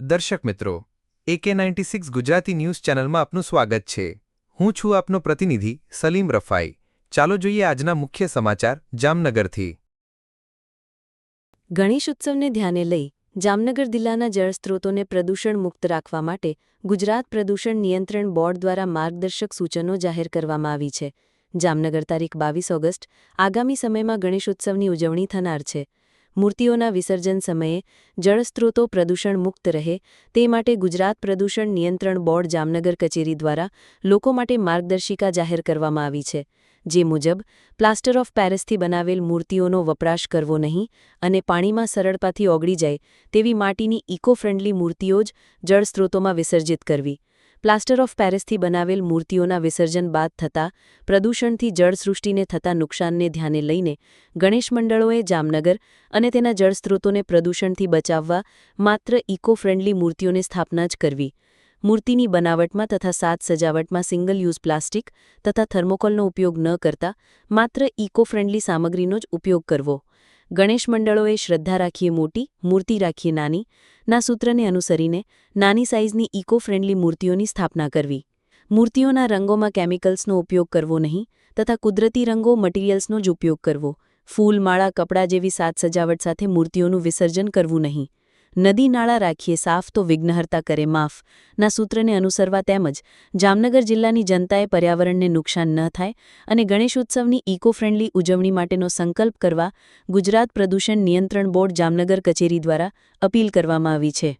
દર્શક મિત્રો એકે નાઇન્ટી સિક્સ ગુજરાતી ન્યૂઝ ચેનલમાં આપનું સ્વાગત છે. હું છું આપનો પ્રતિનિધિ સલીમ રફાઈ. ચાલો જોઈએ આજના મુખ્ય સમાચાર જામનગરથી. ગણેશ ઉત્સવને ધ્યાને લઈ જામનગર જિલ્લાના જળસ્ત્રોતોને પ્રદૂષણ મુક્ત રાખવા માટે ગુજરાત પ્રદૂષણ નિયંત્રણ બોર્ડ દ્વારા માર્ગદર્શક સૂચનો જાહેર કરવામાં આવી છે. જામનગર તારીખ બાવીસ ઓગસ્ટ, આગામી સમયમાં ગણેશ ઉત્સવની ઉજવણી થનાર છે. મૂર્તિઓના વિસર્જન સમયે જળસ્ત્રોતો પ્રદૂષણ મુક્ત રહે તે માટે ગુજરાત પ્રદૂષણ નિયંત્રણ બોર્ડ જામનગર કચેરી દ્વારા લોકો માટે માર્ગદર્શિકા જાહેર કરવામાં આવી છે, જે મુજબ પ્લાસ્ટર ઓફ પેરિસથી બનાવેલ મૂર્તિઓનો વપરાશ કરવો નહીં અને પાણીમાં સરળતાથી ઓગળી જાય તેવી માટીની ઇકો ફ્રેન્ડલી મૂર્તિઓ જ જળસ્ત્રોતોમાં વિસર્જિત કરવી. પ્લાસ્ટર ઓફ પેરિસથી બનાવેલ મૂર્તિઓના વિસર્જન બાદ થતા પ્રદૂષણથી જળસૃષ્ટિને થતા નુકસાનને ધ્યાને લઈને ગણેશ મંડળોએ જામનગર અને તેના જળસ્ત્રોતોને પ્રદૂષણથી બચાવવા માત્ર ઇકો ફ્રેન્ડલી મૂર્તિઓની સ્થાપના જ કરવી. મૂર્તિની બનાવટમાં તથા સાત સજાવટમાં સિંગલ યુઝ પ્લાસ્ટિક તથા થર્મોકોલનો ઉપયોગ ન કરતા માત્ર ઇકો ફ્રેન્ડલી સામગ્રીનો જ ઉપયોગ કરવો. ગણેશ મંડળોએ શ્રદ્ધા રાખીએ મોટી, મૂર્તિ રાખીએ નાની, ના સૂત્રને અનુસરીને નાની સાઇઝની ઇકો ફ્રેન્ડલી મૂર્તિઓની સ્થાપના કરવી. મૂર્તિઓના રંગોમાં કેમિકલ્સનો ઉપયોગ કરવો નહીં તથા કુદરતી રંગો મટીરિયલ્સનો જ ઉપયોગ કરવો. ફૂલ, માળા, કપડાં જેવી સાત સજાવટ સાથે મૂર્તિઓનું વિસર્જન કરવું નહીં. નદી નાળા રાખીએ સાફ તો વિઘ્નહર્તા કરે માફ. ના સૂત્રને અનુસરવા તેમજ જામનગર જિલ્લાની જનતાએ પર્યાવરણને નુકસાન ન થાય અને ગણેશોત્સવની ઇકો ફ્રેન્ડલી ઉજવણી માટેનો સંકલ્પ કરવા ગુજરાત પ્રદૂષણ નિયંત્રણ બોર્ડ જામનગર કચેરી દ્વારા અપીલ કરવામાં આવી છે.